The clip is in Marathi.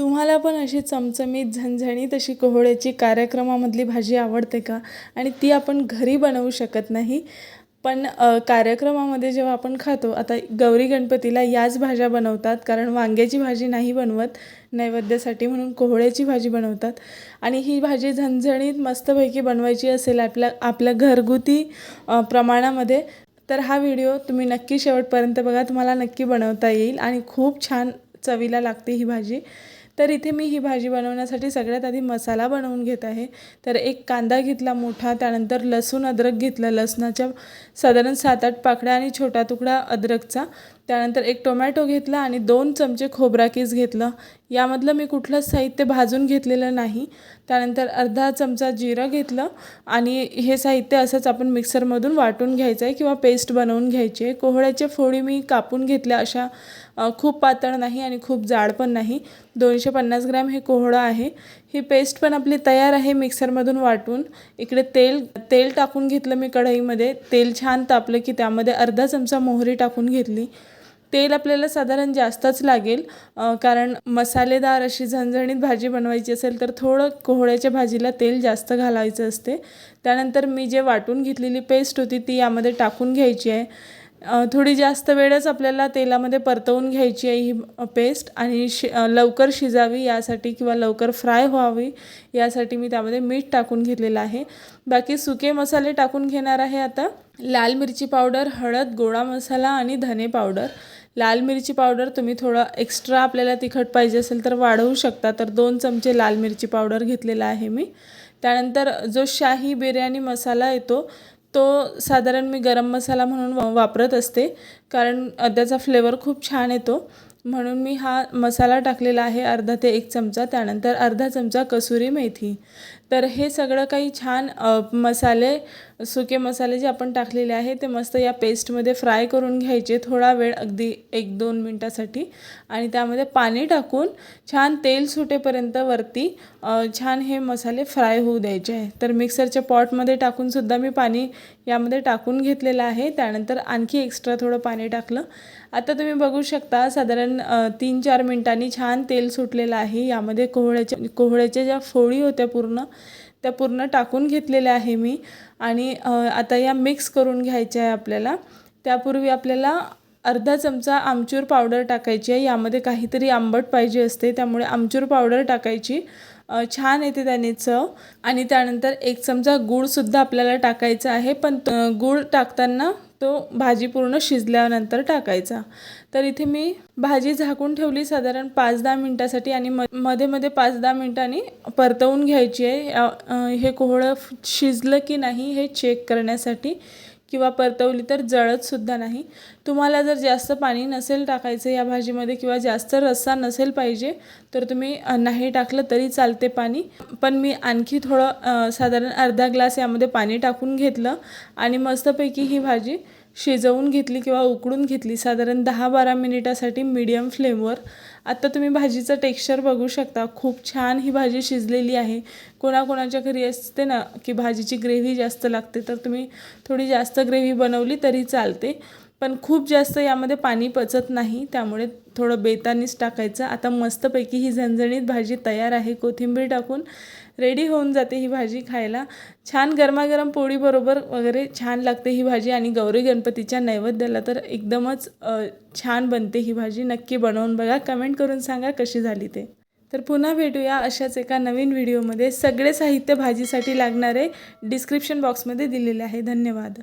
तुम्हाला पण अशी चमचमीत झणझणीत अशी कोहळ्याची कार्यक्रमामधली भाजी आवडते का? आणि ती आपण घरी बनवू शकत नाही. पण कार्यक्रमामध्ये जेव्हा आपण खातो आता गौरी गणपतीला याच भाज्या बनवतात कारण वांग्याची भाजी नाही बनवत नैवेद्यासाठी म्हणून कोहळ्याची भाजी बनवतात. आणि ही भाजी झणझणीत मस्तपैकी बनवायची असेल आपल्या आपल्या घरगुती प्रमाणामध्ये तर हा व्हिडिओ तुम्ही नक्की शेवटपर्यंत बघा तुम्हाला नक्की बनवता येईल. आणि खूप छान चवीला लागते ही भाजी. तर इथे मी ही भाजी बनवण्यासाठी सगळ्यात आधी मसाला बनवून घेत आहे. तर एक कांदा घेतला मोठा त्यानंतर लसूण अद्रक घेतलं लसणाच्या साधारण सात आठ पाकळ्या आणि छोटा तुकडा अद्रकचा. त्यानंतर एक टोमॅटो घेतला आणि दोन चमचे खोबरा किस घेतलं. यामधलं मी कुठलंच साहित्य भाजून घेतलेलं नाही. त्यानंतर अर्धा चमचा जिरं घेतलं आणि हे साहित्य असंच आपण मिक्सरमधून वाटून घ्यायचं आहे किंवा पेस्ट बनवून घ्यायची आहे. कोहळ्याच्या फोडी मी कापून घेतल्या अशा खूप पातळ नाही आणि खूप जाड पण नाही. दोनशे पन्नास ग्रॅम हे कोहळं आहे. ही पेस्ट पण आपली तयार आहे मिक्सरमधून वाटून. इकडे तेल तेल टाकून घेतलं मी कढईमध्ये. तेल छान तापलं की त्यामध्ये अर्धा चमचा मोहरी टाकून घेतली. तेल आपल्याला साधारण जास्तच लागेल. कारण मसालेदार अशी झणझणीत भाजी बनवायची असेल तर थोडं कोहळ्याच्या भाजीला तेल जास्त घालायचं असते. त्यानंतर मी जे वाटून घेतलेली पेस्ट होती ती यामध्ये टाकून घ्यायची आहे. थोडी जास्त वेळच आपल्याला तेलामध्ये परतवून घ्यायची आहे ही पेस्ट आणि शि लवकर शिजावी यासाठी किंवा लवकर फ्राय व्हावी यासाठी मी त्यामध्ये मीठ टाकून घेतलेलं आहे. बाकी सुके मसाले टाकून घेणार आहे आता. लाल मिरची पावडर हळद गोडा मसाला आणि धने पावडर. लाल मिरची पावडर तुम्ही थोडं एक्स्ट्रा आपल्याला तिखट पाहिजे असेल तर वाढवू शकता. तर दोन चमचे लाल मिरची पावडर घेतलेला आहे मी. त्यानंतर जो शाही बिर्याणी मसाला येतो तो साधारण मी गरम मसाला म्हणून वापरत असते. कारण त्याचा फ्लेवर खूप छान येतो. म्हणून मी हा मसाला टाकलेला आहे अर्धा ते एक चमचा त्यानंतर अर्धा चमचा कसुरी मेथी. तर हे सगळं काही छान मसाले सुके मसाले जे आपण टाकलेले आहे ते मस्त या पेस्टमध्ये फ्राय करून घ्यायचे थोडा वेळ अगदी एक दोन मिनटासाठी. आणि त्यामध्ये पाणी टाकून छान तेल सुटेपर्यंत वरती छान हे मसाले फ्राय होऊ द्यायचे आहे. तर मिक्सरच्या पॉटमध्ये टाकूनसुद्धा मी पाणी यामध्ये टाकून घेतलेलं आहे. त्यानंतर आणखी एक्स्ट्रा थोडं पाणी टाकलं. आता तुम्ही बघू शकता साधारण कारण तीन चार मिनटांनी छान तेल सुटलेलं आहे. यामध्ये कोहळ्याच्या कोहळ्याच्या ज्या फोळी होत्या पूर्ण त्या पूर्ण टाकून घेतलेल्या आहे मी. आणि आता या मिक्स करून घ्यायच्या आहे आपल्याला. त्यापूर्वी आपल्याला अर्धा चमचा आमचूर पावडर टाकायची आहे. यामध्ये काहीतरी आंबट पाहिजे असते त्यामुळे आमचूर पावडर टाकायची. छान येते त्याने चव. आणि त्यानंतर एक चमचा गूळसुद्धा आपल्याला टाकायचा आहे. पण गूळ टाकताना तो भाजी पूर्ण शिजल्यानंतर टाकायचा. तर इथे मी भाजी झाकून ठेवली साधारण पाच दहा मिनटासाठी आणि म मध्ये मध्ये पाच दहा मिनटांनी परतवून घ्यायची आहे. हे कोहळं शिजलं की नाही हे चेक करण्यासाठी किंवा परतवली तर जळतसुद्धा नाही. तुम्हाला जर जास्त पाणी नसेल टाकायचं या भाजीमध्ये किंवा जास्त रस्सा नसेल पाहिजे तर तुम्ही नाही टाकलं तरी चालते पाणी. पण मी आणखी थोडं साधारण अर्धा ग्लास यामध्ये पाणी टाकून घेतलं आणि मस्तपैकी ही भाजी शिजवून घेतली किंवा उकडून घेतली. साधारण दहा बारा मिनिटासाठी मीडियम फ्लेमवर आत्ता तुम्ही भाजीचं टेक्स्चर बघू शकता. खूप छान ही भाजी शिजलेली आहे. कोणाकोणाच्या घरी असते ना की भाजीची ग्रेव्ही जास्त लागते तर तुम्ही थोडी जास्त ग्रेव्ही बनवली तरी चालते. पण खूप जास्त यामध्ये पाणी पचत नाही त्यामुळे थोडं बेतानीच टाकायचं. आता मस्तपैकी ही झणझणीत भाजी तयार आहे. कोथिंबीर टाकून रेडी होऊन जाते ही भाजी खायला. छान गरमागरम पोळीबरोबर वगैरे छान लागते ही भाजी आणि गौरी गणपतीच्या नैवेद्याला तर एकदमच छान बनते ही भाजी. नक्की बनवून बघा. कमेंट करून सांगा कशी झाली ते. तर पुन्हा भेटूया अशाच एका नवीन व्हिडिओमध्ये. सगळे साहित्य भाजीसाठी लागणारे डिस्क्रिप्शन बॉक्समध्ये दिलेले आहे. धन्यवाद.